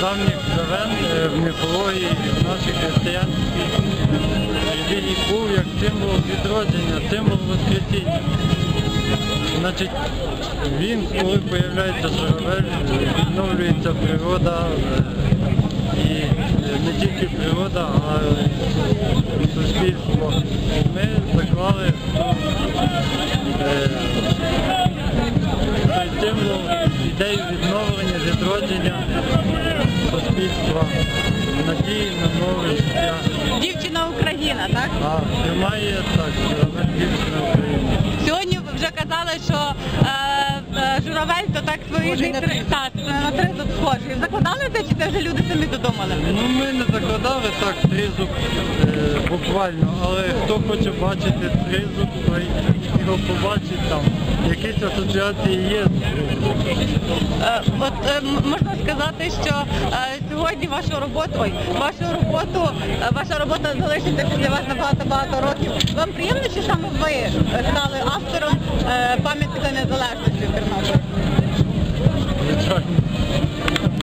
Давніх давен е, в міфології нашій християнській був як символ відродження, символ воскресіння. Значить, він, коли з'являється журавель, відновлюється природа, е, і е, не тільки природа, а й суспільство. Ми заклали цей символ ідею відновлення, відродження суспільства, надії на нове життя. Дівчина Україна, так? А тримає так, журавель дівчина України. Сьогодні вже казали, що е, е, журавель то так своєрідний три- так, на тризуб схожий. Закладали це чи це вже люди самі додумали? Ну ми не закладали так тризуб е, буквально, але хто хоче бачити тризуб, той його побачить там. Якісь асоціації є. Е, От е, можна сказати, що е, сьогодні вашу роботу, ой, вашу роботу, е, ваша робота залишиться після вас на багато-багато років. Вам приємно, що саме ви стали автором е, пам'ятника незалежності в Тернополі?